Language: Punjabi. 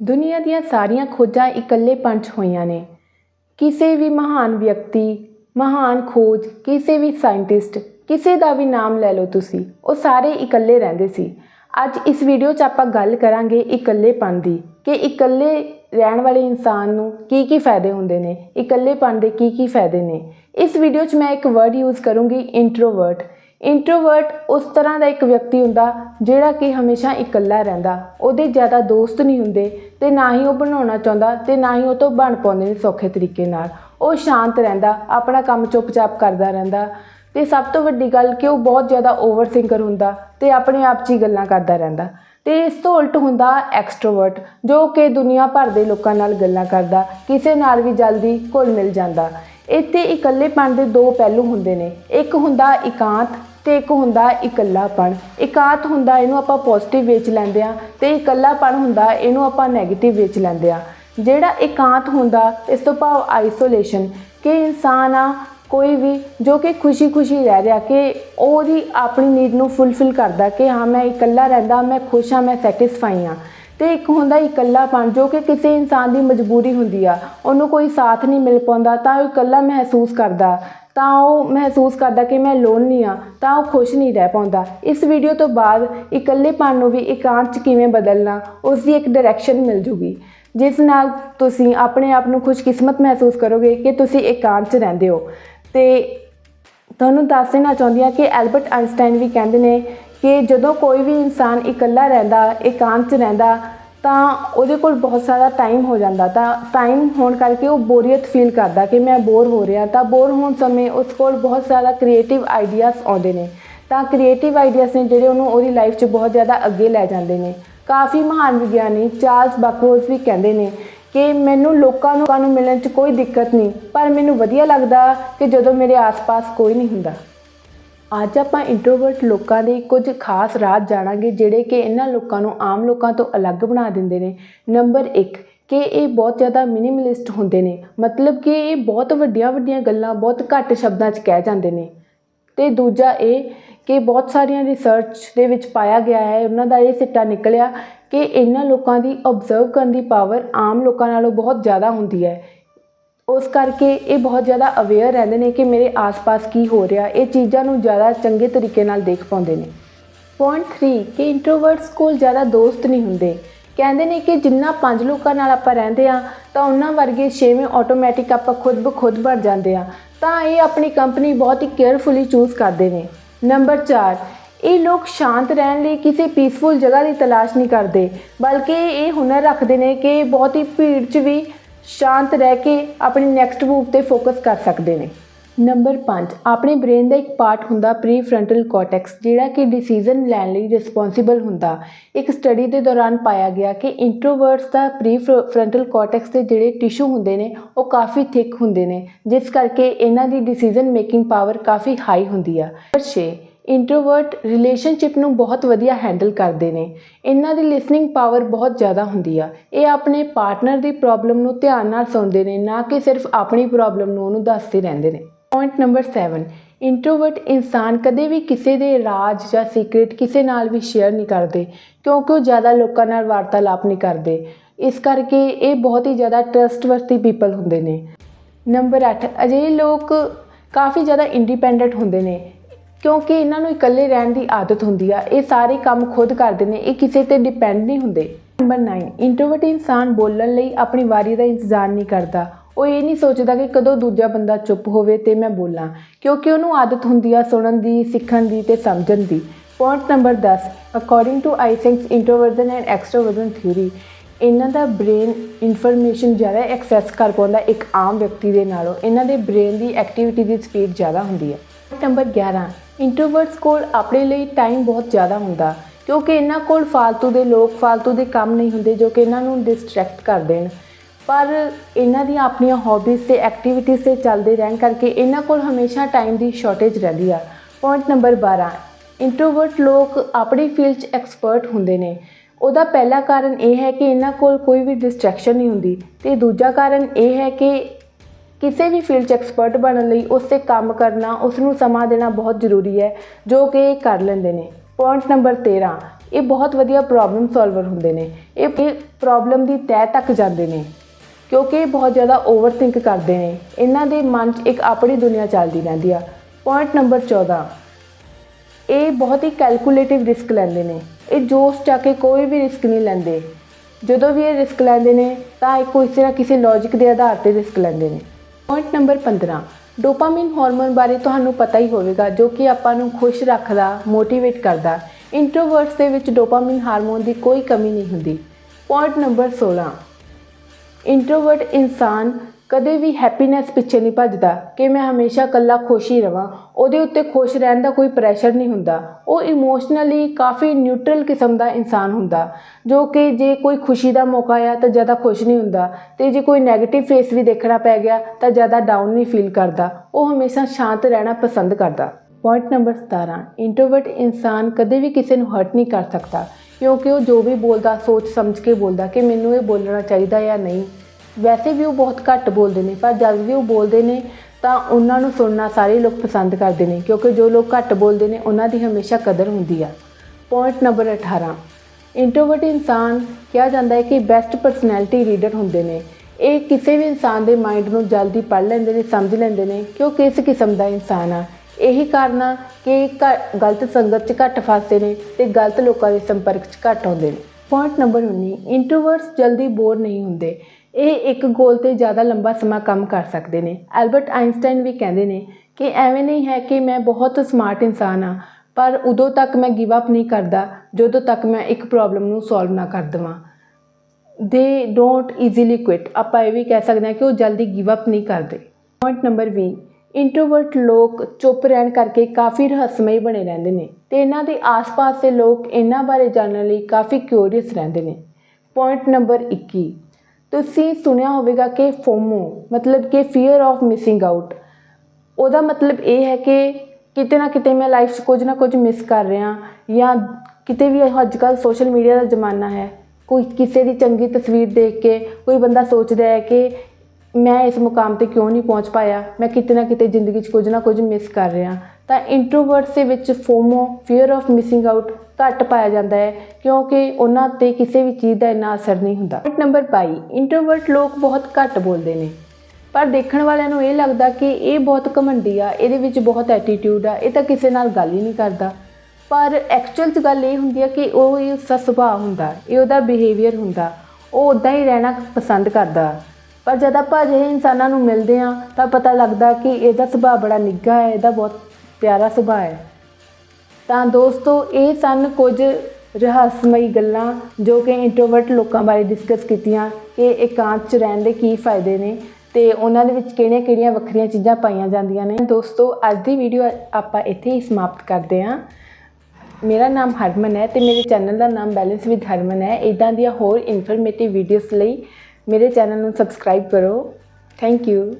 ਦੁਨੀਆ ਦੀਆਂ ਸਾਰੀਆਂ ਖੋਜਾਂ ਇਕੱਲੇਪਣ 'ਚ ਹੋਈਆਂ ਨੇ। ਕਿਸੇ ਵੀ ਮਹਾਨ ਵਿਅਕਤੀ, ਮਹਾਨ ਖੋਜ, ਕਿਸੇ ਵੀ ਸਾਇੰਟਿਸਟ, ਕਿਸੇ ਦਾ ਵੀ ਨਾਮ ਲੈ ਲਓ ਤੁਸੀਂ, ਉਹ ਸਾਰੇ ਇਕੱਲੇ ਰਹਿੰਦੇ ਸੀ। ਅੱਜ ਇਸ ਵੀਡੀਓ 'ਚ ਆਪਾਂ ਗੱਲ ਕਰਾਂਗੇ ਇਕੱਲੇਪਣ ਦੀ ਕਿ ਇਕੱਲੇ ਰਹਿਣ ਵਾਲੇ ਇਨਸਾਨ ਨੂੰ ਕੀ ਕੀ ਫਾਇਦੇ ਹੁੰਦੇ ਨੇ, ਇਕੱਲੇਪਣ ਦੇ ਕੀ ਕੀ ਫਾਇਦੇ ਨੇ। ਇਸ ਵੀਡੀਓ 'ਚ ਮੈਂ ਇੱਕ ਵਰਡ ਯੂਜ਼ ਕਰੂੰਗੀ ਇੰਟਰੋਵਰਟ ਇੰਟਰੋਵਰਟ ਉਸ ਤਰ੍ਹਾਂ ਦਾ ਇੱਕ ਵਿਅਕਤੀ ਹੁੰਦਾ ਜਿਹੜਾ ਕਿ ਹਮੇਸ਼ਾ ਇਕੱਲਾ ਰਹਿੰਦਾ। ਉਹਦੇ ਜ਼ਿਆਦਾ ਦੋਸਤ ਨਹੀਂ ਹੁੰਦੇ ਤੇ ਨਾ ਹੀ ਉਹ ਬਣਾਉਣਾ ਚਾਹੁੰਦਾ ਤੇ ਨਾ ਹੀ ਉਹ ਤੋਂ ਬਣ ਪਾਉਂਦੇ ਨੇ ਸੌਖੇ ਤਰੀਕੇ ਨਾਲ। ਉਹ ਸ਼ਾਂਤ ਰਹਿੰਦਾ, ਆਪਣਾ ਕੰਮ ਚੁੱਪਚਾਪ ਕਰਦਾ ਰਹਿੰਦਾ ਤੇ ਸਭ ਤੋਂ ਵੱਡੀ ਗੱਲ ਕਿ ਉਹ ਬਹੁਤ ਜ਼ਿਆਦਾ ਓਵਰ ਥਿੰਕਰ ਹੁੰਦਾ ਤੇ ਆਪਣੇ ਆਪ 'ਚ ਹੀ ਗੱਲਾਂ ਕਰਦਾ ਰਹਿੰਦਾ। ਤੇ ਇਸ ਤੋਂ ਉਲਟ ਹੁੰਦਾ ਐਕਸਟਰੋਵਰਟ, ਜੋ ਕਿ ਦੁਨੀਆ ਭਰ ਦੇ ਲੋਕਾਂ ਨਾਲ ਗੱਲਾਂ ਕਰਦਾ, ਕਿਸੇ ਨਾਲ ਵੀ ਜਲਦੀ ਘੁਲ ਮਿਲ ਜਾਂਦਾ। ਇੱਥੇ ਇਕੱਲੇਪਣ ਦੇ ਦੋ ਪਹਿਲੂ ਹੁੰਦੇ ਨੇ। ਇੱਕ ਹੁੰਦਾ ਇਕਾਂਤ ਤੇ ਇੱਕ ਹੁੰਦਾ ਇਕੱਲਾਪਣ। ਇਕਾਂਤ ਹੁੰਦਾ ਇਹਨੂੰ ਆਪਾਂ ਪੋਜ਼ਿਟਿਵ ਵਿੱਚ ਲੈਂਦੇ ਆ ਤੇ ਇਕੱਲਾਪਣ ਹੁੰਦਾ ਇਹਨੂੰ ਆਪਾਂ 네ਗੇਟਿਵ ਵਿੱਚ ਲੈਂਦੇ ਆ ਜਿਹੜਾ ਇਕਾਂਤ ਹੁੰਦਾ, ਇਸ ਤੋਂ ਭਾਵ ਆਈਸੋਲੇਸ਼ਨ ਕਿ ਇਨਸਾਨ ਆ, ਕੋਈ ਵੀ, ਜੋ ਕਿ ਖੁਸ਼ੀ-ਖੁਸ਼ੀ ਰਹਿ ਰਿਹਾ ਕਿ ਉਹਦੀ ਆਪਣੀ ਨੀਡ ਨੂੰ ਫੁੱਲਫਿਲ ਕਰਦਾ ਕਿ ਹਾਂ, ਮੈਂ ਇਕੱਲਾ ਰਹਿੰਦਾ, ਮੈਂ ਖੁਸ਼ ਹਾਂ, ਮੈਂ ਸੈਟੀਸਫਾਈ ਹਾਂ। ਤੇ ਇੱਕ ਹੁੰਦਾ ਇਕੱਲਾਪਣ ਜੋ ਕਿ ਕਿਸੇ ਇਨਸਾਨ ਦੀ ਮਜਬੂਰੀ ਹੁੰਦੀ ਆ। ਉਹਨੂੰ ਕੋਈ ਸਾਥ ਨਹੀਂ ਮਿਲ ਪਾਉਂਦਾ, ਤਾਂ ਉਹ ਇਕੱਲਾ ਮਹਿਸੂਸ ਕਰਦਾ। ਤਾਂ ਉਹ ਮਹਿਸੂਸ ਕਰਦਾ ਕਿ ਮੈਂ ਲੋਨਲੀ ਆ ਤਾਂ ਉਹ ਖੁਸ਼ ਨਹੀਂ ਰਹਿ ਪਾਉਂਦਾ। ਇਸ ਵੀਡੀਓ ਤੋਂ ਬਾਅਦ ਇਕੱਲੇਪਣ ਨੂੰ ਵੀ ਇਕਾਂਤ 'ਚ ਕਿਵੇਂ ਬਦਲਣਾ, ਉਸ ਦੀ ਇੱਕ ਡਾਇਰੈਕਸ਼ਨ ਮਿਲ ਜੂਗੀ। ਜਿਸ ਨਾਲ ਤੁਸੀਂ ਆਪਣੇ ਆਪ ਨੂੰ ਖੁਸ਼ਕਿਸਮਤ ਮਹਿਸੂਸ ਕਰੋਗੇ ਕਿ ਤੁਸੀਂ ਇਕਾਂਤ 'ਚ ਰਹਿੰਦੇ ਹੋ। ਤੇ ਤੁਹਾਨੂੰ ਦੱਸ ਦੇਣਾ ਚਾਹੁੰਦੀ ਹਾਂ ਕਿ ਐਲਬਰਟ ਆਇਨਸਟਾਈਨ ਵੀ ਕਹਿੰਦੇ ਨੇ ਕਿ ਜਦੋਂ ਕੋਈ ਵੀ ਇਨਸਾਨ ਇਕੱਲਾ ਰਹਿੰਦਾ, ਇਕਾਂਤ 'ਚ ਰਹਿੰਦਾ ਤਾਂ ਉਹਦੇ ਕੋਲ ਬਹੁਤ ਸਾਰਾ ਟਾਈਮ ਹੋ ਜਾਂਦਾ। ਤਾਂ ਟਾਈਮ ਹੋਣ ਕਰਕੇ ਉਹ ਬੋਰੀਅਤ ਫੀਲ ਕਰਦਾ ਕਿ ਮੈਂ ਬੋਰ ਹੋ ਰਿਹਾ। ਤਾਂ ਬੋਰ ਹੋਣ ਸਮੇਂ ਉਸ ਕੋਲ ਬਹੁਤ ਸਾਰਾ ਕ੍ਰੀਏਟਿਵ ਆਈਡੀਆਜ਼ ਆਉਂਦੇ ਨੇ। ਤਾਂ ਕ੍ਰੀਏਟਿਵ ਆਈਡੀਆਜ਼ ਨੇ ਜਿਹੜੇ ਉਹਨੂੰ ਉਹਦੀ ਲਾਈਫ 'ਚ ਬਹੁਤ ਜ਼ਿਆਦਾ ਅੱਗੇ ਲੈ ਜਾਂਦੇ ਨੇ। ਕਾਫੀ ਮਹਾਨ ਵਿਗਿਆਨੀ ਚਾਰਲਸ ਬਾਕਰੋਜ਼ ਵੀ ਕਹਿੰਦੇ ਨੇ ਕਿ ਮੈਨੂੰ ਲੋਕਾਂ ਨੂੰ ਨੂੰ ਮਿਲਣ 'ਚ ਕੋਈ ਦਿੱਕਤ ਨਹੀਂ, ਪਰ ਮੈਨੂੰ ਵਧੀਆ ਲੱਗਦਾ ਕਿ ਜਦੋਂ ਮੇਰੇ ਆਸ-ਪਾਸ ਕੋਈ ਨਹੀਂ ਹੁੰਦਾ। ਅੱਜ ਆਪਾਂ ਇੰਟਰੋਵਰਟ ਲੋਕਾਂ ਦੇ ਕੁਝ ਖਾਸ ਰਾਜ ਜਾਣਾਂਗੇ, ਜਿਹੜੇ ਕਿ ਇਹਨਾਂ ਲੋਕਾਂ ਨੂੰ ਆਮ ਲੋਕਾਂ ਤੋਂ ਅਲੱਗ ਬਣਾ ਦਿੰਦੇ ਨੇ। ਨੰਬਰ 1 ਕਿ ਇਹ ਬਹੁਤ ਜ਼ਿਆਦਾ ਮਿਨੀਮਲਿਸਟ ਹੁੰਦੇ ਨੇ। ਮਤਲਬ ਕਿ ਇਹ ਬਹੁਤ ਵੱਡੀਆਂ ਵੱਡੀਆਂ ਗੱਲਾਂ, ਬਹੁਤ ਘੱਟ ਸ਼ਬਦਾਂ 'ਚ ਕਹਿ ਜਾਂਦੇ ਨੇ। ਤੇ ਦੂਜਾ ਇਹ ਕਿ ਬਹੁਤ ਸਾਰੀਆਂ ਰਿਸਰਚ ਦੇ ਵਿੱਚ ਪਾਇਆ ਗਿਆ ਹੈ, ਉਹਨਾਂ ਦਾ ਇਹ ਸਿੱਟਾ ਨਿਕਲਿਆ ਕਿ ਇਹਨਾਂ ਲੋਕਾਂ ਦੀ ਆਬਜ਼ਰਵ ਕਰਨ ਦੀ ਪਾਵਰ ਆਮ ਲੋਕਾਂ ਨਾਲੋਂ ਬਹੁਤ ਜ਼ਿਆਦਾ ਹੁੰਦੀ ਹੈ। ਉਸ ਕਰਕੇ ਇਹ ਬਹੁਤ ਜ਼ਿਆਦਾ ਅਵੇਅਰ ਰਹਿੰਦੇ ਨੇ ਕਿ ਮੇਰੇ ਆਸ-ਪਾਸ ਕੀ ਹੋ ਰਿਹਾ। ਇਹ ਚੀਜ਼ਾਂ ਨੂੰ ਜ਼ਿਆਦਾ ਚੰਗੇ ਤਰੀਕੇ ਨਾਲ ਦੇਖ ਪਾਉਂਦੇ ਨੇ। ਪੁਆਇੰਟ 3 ਕਿ ਇੰਟਰੋਵਰਟਸ ਕੋਲ ਜ਼ਿਆਦਾ ਦੋਸਤ ਨਹੀਂ ਹੁੰਦੇ। ਕਹਿੰਦੇ ਨੇ ਕਿ ਜਿੰਨਾ ਪੰਜ ਲੋਕਾਂ ਨਾਲ ਆਪਾਂ ਰਹਿੰਦੇ ਆ ਤਾਂ ਉਹਨਾਂ ਵਰਗੇ ਛੇਵੇਂ ਆਟੋਮੈਟਿਕ ਆਪਾਂ ਖੁਦ ਬਖੁਦ ਬਣ ਜਾਂਦੇ ਆ ਤਾਂ ਇਹ ਆਪਣੀ ਕੰਪਨੀ ਬਹੁਤ ਹੀ ਕੇਅਰਫੁਲੀ ਚੂਜ਼ ਕਰਦੇ ਨੇ। ਨੰਬਰ 4 ਇਹ ਲੋਕ ਸ਼ਾਂਤ ਰਹਿਣ ਲਈ ਕਿਸੇ ਪੀਸਫੁਲ ਜਗ੍ਹਾ ਦੀ ਤਲਾਸ਼ ਨਹੀਂ ਕਰਦੇ। ਬਲਕਿ ਇਹ ਹੁਨਰ ਰੱਖਦੇ ਨੇ ਕਿ ਬਹੁਤ ਹੀ ਭੀੜ 'ਚ ਵੀ ਸ਼ਾਂਤ ਰਹਿ ਕੇ ਆਪਣੀ ਨੈਕਸਟ ਮੂਵ ਤੇ ਫੋਕਸ ਕਰ ਸਕਦੇ ਨੇ। ਨੰਬਰ 5 ਆਪਣੇ ਬ੍ਰੇਨ ਦਾ ਇੱਕ ਪਾਰਟ ਹੁੰਦਾ ਪ੍ਰੀ ਫਰੰਟਲ ਕੋਰਟੈਕਸ ਜਿਹੜਾ ਕਿ ਡਿਸੀਜਨ ਲੈਣ ਲਈ ਰਿਸਪੌਂਸਿਬਲ ਹੁੰਦਾ। ਇੱਕ ਸਟੱਡੀ ਦੇ ਦੌਰਾਨ ਪਾਇਆ ਗਿਆ ਕਿ ਇੰਟਰੋਵਰਟਸ ਦਾ ਪ੍ਰੀ ਫਰੰਟਲ ਕੋਰਟੈਕਸ ਦੇ ਜਿਹੜੇ ਟਿਸ਼ੂ ਹੁੰਦੇ ਨੇ, ਉਹ ਕਾਫੀ ਥਿਕ ਹੁੰਦੇ ਨੇ, ਜਿਸ ਕਰਕੇ ਇਹਨਾਂ ਦੀ ਡਿਸੀਜਨ ਮੇਕਿੰਗ ਪਾਵਰ ਕਾਫੀ ਹਾਈ ਹੁੰਦੀ ਆ। ਨੰਬਰ 6 ਇੰਟਰੋਵਰਟ ਰਿਲੇਸ਼ਨਸ਼ਿਪ ਨੂੰ ਬਹੁਤ ਵਧੀਆ ਹੈਂਡਲ ਕਰਦੇ ਨੇ। ਇਹਨਾਂ ਦੀ ਲਿਸਨਿੰਗ ਪਾਵਰ ਬਹੁਤ ਜ਼ਿਆਦਾ ਹੁੰਦੀ ਆ। ਇਹ ਆਪਣੇ ਪਾਰਟਨਰ ਦੀ ਪ੍ਰੋਬਲਮ ਨੂੰ ਧਿਆਨ ਨਾਲ ਸੁਣਦੇ ਨੇ, ਨਾ ਕਿ ਸਿਰਫ ਆਪਣੀ ਪ੍ਰੋਬਲਮ ਨੂੰ ਉਹਨੂੰ ਦੱਸਦੇ ਰਹਿੰਦੇ ਨੇ। ਪੁਆਇੰਟ ਨੰਬਰ 7 ਇੰਟਰੋਵਰਟ ਇਨਸਾਨ ਕਦੇ ਵੀ ਕਿਸੇ ਦੇ ਰਾਜ ਜਾਂ ਸੀਕ੍ਰੀਟ ਕਿਸੇ ਨਾਲ ਵੀ ਸ਼ੇਅਰ ਨਹੀਂ ਕਰਦੇ, ਕਿਉਂਕਿ ਉਹ ਜ਼ਿਆਦਾ ਲੋਕਾਂ ਨਾਲ ਵਾਰਤਾਲਾਪ ਨਹੀਂ ਕਰਦੇ। ਇਸ ਕਰਕੇ ਇਹ ਬਹੁਤ ਹੀ ਜ਼ਿਆਦਾ ਟਰਸਟਵਰਤੀ ਪੀਪਲ ਹੁੰਦੇ ਨੇ। ਨੰਬਰ 8 ਅਜਿਹੇ ਲੋਕ ਕਾਫੀ ਜ਼ਿਆਦਾ ਇੰਡੀਪੈਂਡੈਂਟ ਹੁੰਦੇ ਨੇ। ਕਿਉਂਕਿ ਇਹਨਾਂ ਨੂੰ ਇਕੱਲੇ ਰਹਿਣ ਦੀ ਆਦਤ ਹੁੰਦੀ ਆ। ਇਹ ਸਾਰੇ ਕੰਮ ਖੁਦ ਕਰਦੇ ਨੇ, ਇਹ ਕਿਸੇ ਤੇ ਡਿਪੈਂਡ ਨਹੀਂ ਹੁੰਦੇ। ਨੰਬਰ 9 ਇੰਟਰੋਵਰਟ ਇਨਸਾਨ ਬੋਲਣ ਲਈ ਆਪਣੀ ਵਾਰੀ ਦਾ ਇੰਤਜ਼ਾਰ ਨਹੀਂ ਕਰਦਾ। ਉਹ ਇਹ ਨਹੀਂ ਸੋਚਦਾ ਕਿ ਕਦੋਂ ਦੂਜਾ ਬੰਦਾ ਚੁੱਪ ਹੋਵੇ ਤੇ ਮੈਂ ਬੋਲਾਂ, ਕਿਉਂਕਿ ਉਹਨੂੰ ਆਦਤ ਹੁੰਦੀ ਆ ਸੁਣਨ ਦੀ, ਸਿੱਖਣ ਦੀ ਤੇ ਸਮਝਣ ਦੀ। Point number 10 according to Eysenck's introversion and extroversion theory ਇਹਨਾਂ ਦਾ ਬ੍ਰੇਨ ਇਨਫੋਰਮੇਸ਼ਨ ਜ਼ਿਆਦਾ ਐਕਸੈਸ ਕਰ ਪਾਉਂਦਾ ਇੱਕ ਆਮ ਵਿਅਕਤੀ ਦੇ ਨਾਲੋਂ। ਇਹਨਾਂ ਦੇ ਬ੍ਰੇਨ ਦੀ ਐਕਟੀਵਿਟੀ ਦੀ ਸਪੀਡ ਜ਼ਿਆਦਾ ਹੁੰਦੀ ਹੈ ਨੰਬਰ 11 ਇੰਟਰੋਵਰਟਸ ਕੋਲ ਆਪਣੇ ਲਈ ਟਾਈਮ ਬਹੁਤ ਜ਼ਿਆਦਾ ਹੁੰਦਾ, ਕਿਉਂਕਿ ਇਹਨਾਂ ਕੋਲ ਫਾਲਤੂ ਦੇ ਲੋਕ, ਫਾਲਤੂ ਦੇ ਕੰਮ ਨਹੀਂ ਹੁੰਦੇ ਜੋ ਕਿ ਇਹਨਾਂ ਨੂੰ ਡਿਸਟਰੈਕਟ ਕਰ ਦੇਣ। ਪਰ ਇਹਨਾਂ ਦੀਆਂ ਆਪਣੀਆਂ ਹੌਬੀਜ਼ ਤੇ ਐਕਟੀਵਿਟੀਜ਼ ਤੇ ਚੱਲਦੇ ਰਹਿਣ ਕਰਕੇ ਇਹਨਾਂ ਕੋਲ ਹਮੇਸ਼ਾ ਟਾਈਮ ਦੀ ਸ਼ਾਰਟੇਜ ਰਹਿੰਦੀ ਆ। ਪੁਆਇੰਟ ਨੰਬਰ 12 ਇੰਟਰੋਵਰਟ ਲੋਕ ਆਪਣੀ ਫੀਲਡ 'ਚ ਐਕਸਪਰਟ ਹੁੰਦੇ ਨੇ। ਉਹਦਾ ਪਹਿਲਾ ਕਾਰਨ ਇਹ ਹੈ ਕਿ ਇਹਨਾਂ ਕੋਲ ਕੋਈ ਵੀ ਡਿਸਟਰੈਕਸ਼ਨ ਨਹੀਂ ਹੁੰਦੀ ਤੇ ਦੂਜਾ ਕਾਰਨ ਇਹ ਹੈ ਕਿ ਕਿਸੇ ਵੀ ਫੀਲਡ 'ਚ ਐਕਸਪਰਟ ਬਣਨ ਲਈ ਉਸ 'ਤੇ ਕੰਮ ਕਰਨਾ ਉਸ ਨੂੰ ਸਮਾਂ ਦੇਣਾ ਬਹੁਤ ਜ਼ਰੂਰੀ ਹੈ, ਜੋ ਕਿ ਇਹ ਕਰ ਲੈਂਦੇ ਨੇ। ਪੁਆਇੰਟ ਨੰਬਰ 13 ਇਹ ਬਹੁਤ ਵਧੀਆ ਪ੍ਰੋਬਲਮ ਸੋਲਵਰ ਹੁੰਦੇ ਨੇ। ਇਹ ਪ੍ਰੋਬਲਮ ਦੀ ਤਹਿ ਤੱਕ ਜਾਂਦੇ ਨੇ, ਕਿਉਂਕਿ ਇਹ ਬਹੁਤ ਜ਼ਿਆਦਾ ਓਵਰਥਿੰਕ ਕਰਦੇ ਨੇ। ਇਹਨਾਂ ਦੇ ਮਨ 'ਚ ਇੱਕ ਆਪਣੀ ਦੁਨੀਆ ਚੱਲਦੀ ਰਹਿੰਦੀ ਆ। ਪੁਆਇੰਟ ਨੰਬਰ 14 ਇਹ ਬਹੁਤ ਹੀ ਕੈਲਕੂਲੇਟਿਵ ਰਿਸਕ ਲੈਂਦੇ ਨੇ। ਇਹ ਜੋਸ਼ ਚਾ ਕੇ ਕੋਈ ਵੀ ਰਿਸਕ ਨਹੀਂ ਲੈਂਦੇ। ਜਦੋਂ ਵੀ ਇਹ ਰਿਸਕ ਲੈਂਦੇ ਨੇ, ਤਾਂ ਇਹ ਕਿਸੇ ਨਾ ਕਿਸੇ ਲੌਜੀਕ ਦੇ ਆਧਾਰ ਤੇ ਰਿਸਕ ਲੈਂਦੇ ਨੇ। ਪੁਆਇੰਟ ਨੰਬਰ 15 ਡੋਪਾਮਾਈਨ ਹਾਰਮੋਨ ਬਾਰੇ ਤੁਹਾਨੂੰ ਪਤਾ ਹੀ ਹੋਵੇਗਾ, ਜੋ ਕਿ ਆਪਾਂ ਨੂੰ ਖੁਸ਼ ਰੱਖਦਾ ਮੋਟੀਵੇਟ ਕਰਦਾ। ਇੰਟਰੋਵਰਟਸ ਦੇ ਵਿੱਚ ਡੋਪਾਮਾਈਨ ਹਾਰਮੋਨ ਦੀ ਕੋਈ ਕਮੀ ਨਹੀਂ ਹੁੰਦੀ। ਪੁਆਇੰਟ ਨੰਬਰ 16 ਇੰਟਰੋਵਰਟ ਇਨਸਾਨ ਕਦੇ ਵੀ ਹੈਪੀਨੈਸ ਪਿੱਛੇ ਨਹੀਂ ਭੱਜਦਾ ਕਿ ਮੈਂ ਹਮੇਸ਼ਾ ਇਕੱਲਾ ਖੁਸ਼ ਹੀ ਰਵਾਂ। ਉਹਦੇ ਉੱਤੇ ਖੁਸ਼ ਰਹਿਣ ਦਾ ਕੋਈ ਪ੍ਰੈਸ਼ਰ ਨਹੀਂ ਹੁੰਦਾ। ਉਹ ਇਮੋਸ਼ਨਲੀ ਕਾਫੀ ਨਿਊਟਰਲ ਕਿਸਮ ਦਾ ਇਨਸਾਨ ਹੁੰਦਾ, ਜੋ ਕਿ ਜੇ ਕੋਈ ਖੁਸ਼ੀ ਦਾ ਮੌਕਾ ਆ ਤਾਂ ਜ਼ਿਆਦਾ ਖੁਸ਼ ਨਹੀਂ ਹੁੰਦਾ ਤੇ ਜੇ ਕੋਈ 네ਗੇਟਿਵ ਫੇਸ ਵੀ ਦੇਖਣਾ ਪੈ ਗਿਆ ਤਾਂ ਜ਼ਿਆਦਾ ਡਾਊਨ ਨਹੀਂ ਫੀਲ ਕਰਦਾ। ਉਹ ਹਮੇਸ਼ਾ ਸ਼ਾਂਤ ਰਹਿਣਾ ਪਸੰਦ ਕਰਦਾ। ਪੁਆਇੰਟ ਨੰਬਰ 17 ਇੰਟਰੋਵਰਟ ਇਨਸਾਨ ਕਦੇ ਵੀ ਕਿਸੇ ਨੂੰ ਹਰਟ ਨਹੀਂ ਕਰ ਸਕਦਾ, ਕਿਉਂਕਿ ਉਹ ਜੋ ਵੀ ਬੋਲਦਾ, ਸੋਚ ਸਮਝ ਕੇ ਬੋਲਦਾ ਕਿ ਮੈਨੂੰ ਇਹ ਬੋਲਣਾ ਚਾਹੀਦਾ ਜਾਂ ਨਹੀਂ। ਵੈਸੇ ਵੀ ਉਹ ਬਹੁਤ ਘੱਟ ਬੋਲਦੇ ਨੇ, ਪਰ ਜਦ ਵੀ ਉਹ ਬੋਲਦੇ ਨੇ ਤਾਂ ਉਹਨਾਂ ਨੂੰ ਸੁਣਨਾ ਸਾਰੇ ਲੋਕ ਪਸੰਦ ਕਰਦੇ ਨੇ, ਕਿਉਂਕਿ ਜੋ ਲੋਕ ਘੱਟ ਬੋਲਦੇ ਨੇ, ਉਹਨਾਂ ਦੀ ਹਮੇਸ਼ਾ ਕਦਰ ਹੁੰਦੀ ਆ। ਪੁਆਇੰਟ ਨੰਬਰ 18 ਇੰਟਰੋਵਰਟ ਇਨਸਾਨ ਕਿਹਾ ਜਾਂਦਾ ਹੈ ਕਿ ਬੈਸਟ ਪਰਸਨੈਲਿਟੀ ਰੀਡਰ ਹੁੰਦੇ ਨੇ। ਇਹ ਕਿਸੇ ਵੀ ਇਨਸਾਨ ਦੇ ਮਾਈਂਡ ਨੂੰ ਜਲਦੀ ਪੜ੍ਹ ਲੈਂਦੇ ਨੇ, ਸਮਝ ਲੈਂਦੇ ਨੇ, ਕਿ ਉਹ ਕਿਸ ਕਿਸਮ ਦਾ ਇਨਸਾਨ ਆ। ਇਹੀ ਕਾਰਨ ਆ ਕਿ ਘ- ਗਲਤ ਸੰਗਤ 'ਚ ਘੱਟ ਫਸਦੇ ਨੇ ਤੇ ਗਲਤ ਲੋਕਾਂ ਦੇ ਸੰਪਰਕ 'ਚ ਘੱਟ ਆਉਂਦੇ ਨੇ। ਪੁਆਇੰਟ ਨੰਬਰ 19 ਇੰਟਰੋਵਰਟਸ ਜਲਦੀ ਬੋਰ ਨਹੀਂ ਹੁੰਦੇ। ਇਹ ਇੱਕ ਗੋਲ ਤੇ ਜ਼ਿਆਦਾ ਲੰਬਾ ਸਮਾਂ ਕੰਮ ਕਰ ਸਕਦੇ ਨੇ। ਐਲਬਰਟ ਆਇਨਸਟਾਈਨ ਵੀ ਕਹਿੰਦੇ ਨੇ ਕਿ ਐਵੇਂ ਨਹੀਂ ਹੈ ਕਿ ਮੈਂ ਬਹੁਤ ਸਮਾਰਟ ਇਨਸਾਨ ਆ ਪਰ ਉਦੋਂ ਤੱਕ ਮੈਂ ਗਿਵ ਅਪ ਨਹੀਂ ਕਰਦਾ, ਜਦੋਂ ਤੱਕ ਮੈਂ ਇੱਕ ਪ੍ਰੋਬਲਮ ਨੂੰ ਸੋਲਵ ਨਾ ਕਰ ਦੇਵਾਂ। ਦੇ ਡੋਂਟ ਈਜ਼ੀਲੀ ਕੁਇਟ ਆਪਾਂ ਇਹ ਵੀ ਕਹਿ ਸਕਦੇ ਹਾਂ ਕਿ ਉਹ ਜਲਦੀ ਗਿਵ ਅਪ ਨਹੀਂ ਕਰਦੇ। ਪੁਆਇੰਟ ਨੰਬਰ 20 ਇੰਟਰੋਵਰਟ ਲੋਕ ਚੁੱਪ ਰਹਿਣ ਕਰਕੇ ਕਾਫੀ ਰਹੱਸਮਈ ਬਣੇ ਰਹਿੰਦੇ ਨੇ ਤੇ ਇਹਨਾਂ ਦੇ ਆਸ-ਪਾਸ ਦੇ ਲੋਕ ਇਹਨਾਂ ਬਾਰੇ ਜਾਣਨ ਲਈ ਕਾਫੀ ਕਿਉਰੀਅਸ ਰਹਿੰਦੇ ਨੇ। ਪੁਆਇੰਟ ਨੰਬਰ 21 ਤੁਸੀਂ ਸੁਣਿਆ ਹੋਵੇਗਾ ਕਿ ਫੋਮੋ ਮਤਲਬ ਕਿ ਫੀਅਰ ਆਫ ਮਿਸਿੰਗ ਆਊਟ ਉਹਦਾ ਮਤਲਬ ਇਹ ਹੈ ਕਿ ਕਿਤੇ ਨਾ ਕਿਤੇ ਮੈਂ ਲਾਈਫ 'ਚ ਕੁਝ ਨਾ ਕੁਝ ਮਿਸ ਕਰ ਰਿਹਾ ਜਾਂ ਕਿਤੇ ਵੀ ਅੱਜ ਕੱਲ੍ਹ ਸੋਸ਼ਲ ਮੀਡੀਆ ਦਾ ਜ਼ਮਾਨਾ ਹੈ। ਕੋਈ ਕਿਸੇ ਦੀ ਚੰਗੀ ਤਸਵੀਰ ਦੇਖ ਕੇ, ਕੋਈ ਬੰਦਾ ਸੋਚਦਾ ਹੈ ਕਿ ਮੈਂ ਇਸ ਮੁਕਾਮ ਤੇ ਕਿਉਂ ਨਹੀਂ ਪਹੁੰਚ ਪਾਇਆ? ਮੈਂ ਕਿਤੇ ਨਾ ਕਿਤੇ ਜ਼ਿੰਦਗੀ 'ਚ ਕੁਝ ਨਾ ਕੁਝ ਮਿਸ ਕਰ ਰਿਹਾ। ਤਾਂ ਇੰਟਰੋਵਰਟਸ ਦੇ ਵਿੱਚ FOMO fear of missing out ਘੱਟ ਪਾਇਆ ਜਾਂਦਾ ਹੈ, ਕਿਉਂਕਿ ਉਹਨਾਂ ਤੇ ਕਿਸੇ ਵੀ ਚੀਜ਼ ਦਾ ਇੰਨਾ ਅਸਰ ਨਹੀਂ ਹੁੰਦਾ। ਪੁਆਇੰਟ ਨੰਬਰ 22 ਇੰਟਰੋਵਰਟ ਲੋਕ ਬਹੁਤ ਘੱਟ ਬੋਲਦੇ ਨੇ। ਪਰ ਦੇਖਣ ਵਾਲਿਆਂ ਨੂੰ ਇਹ ਲੱਗਦਾ ਕਿ ਇਹ ਬਹੁਤ ਘਮੰਡੀ ਆ, ਇਹਦੇ ਵਿੱਚ ਬਹੁਤ ਐਟੀਟਿਊਡ ਆ, ਇਹ ਤਾਂ ਕਿਸੇ ਨਾਲ ਗੱਲ ਹੀ ਨਹੀਂ ਕਰਦਾ। ਪਰ ਐਕਚੁਅਲ 'ਚ ਗੱਲ ਇਹ ਹੁੰਦੀ ਆ ਕਿ ਉਹ ਇਹ ਉਸਦਾ ਸੁਭਾਅ ਹੁੰਦਾ, ਇਹ ਉਹਦਾ ਬਿਹੇਵੀਅਰ ਹੁੰਦਾ, ਉਹ ਉਦਾਂ ਹੀ ਰਹਿਣਾ ਪਸੰਦ ਕਰਦਾ। ਪਰ ਜਦ ਆਪਾਂ ਅਜਿਹੇ ਇਨਸਾਨਾਂ ਨੂੰ ਮਿਲਦੇ ਆ, ਤਾਂ ਪਤਾ ਲੱਗਦਾ ਕਿ ਇਹਦਾ ਸੁਭਾਅ ਬੜਾ ਨਿੱਘਾ ਹੈ, ਇਹਦਾ ਬਹੁਤ ਪਿਆਰਾ ਸੁਭਾਅ ਹੈ। ਤਾਂ ਦੋਸਤੋ, ਇਹ ਸਨ ਕੁਝ ਰਹੱਸਮਈ ਗੱਲਾਂ ਜੋ ਕਿ ਇੰਟਰੋਵਰਟ ਲੋਕਾਂ ਬਾਰੇ ਡਿਸਕਸ ਕੀਤੀਆਂ। ਕਿ ਇਕਾਂਤ 'ਚ ਰਹਿਣ ਦੇ ਕੀ ਫਾਇਦੇ ਨੇ ਤੇ ਉਹਨਾਂ ਦੇ ਵਿੱਚ ਕਿਹੜੀਆਂ-ਕਿਹੜੀਆਂ ਵੱਖਰੀਆਂ ਚੀਜ਼ਾਂ ਪਾਈਆਂ ਜਾਂਦੀਆਂ ਨੇ। ਦੋਸਤੋ, ਅੱਜ ਦੀ ਵੀਡੀਓ ਆਪਾਂ ਇੱਥੇ ਹੀ ਸਮਾਪਤ ਕਰਦੇ ਹਾਂ। ਮੇਰਾ ਨਾਮ ਹਰਮਨ ਹੈ ਤੇ ਮੇਰੇ ਚੈਨਲ ਦਾ ਨਾਮ ਬੈਲੈਂਸ ਵਿਦ ਹਰਮਨ ਹੈ। ਇਦਾਂ ਦੀਆਂ ਹੋਰ ਇਨਫੋਰਮੇਟਿਵ ਵੀਡੀਓਜ਼ ਲਈ ਮੇਰੇ ਚੈਨਲ ਨੂੰ ਸਬਸਕ੍ਰਾਈਬ ਕਰੋ। Thank you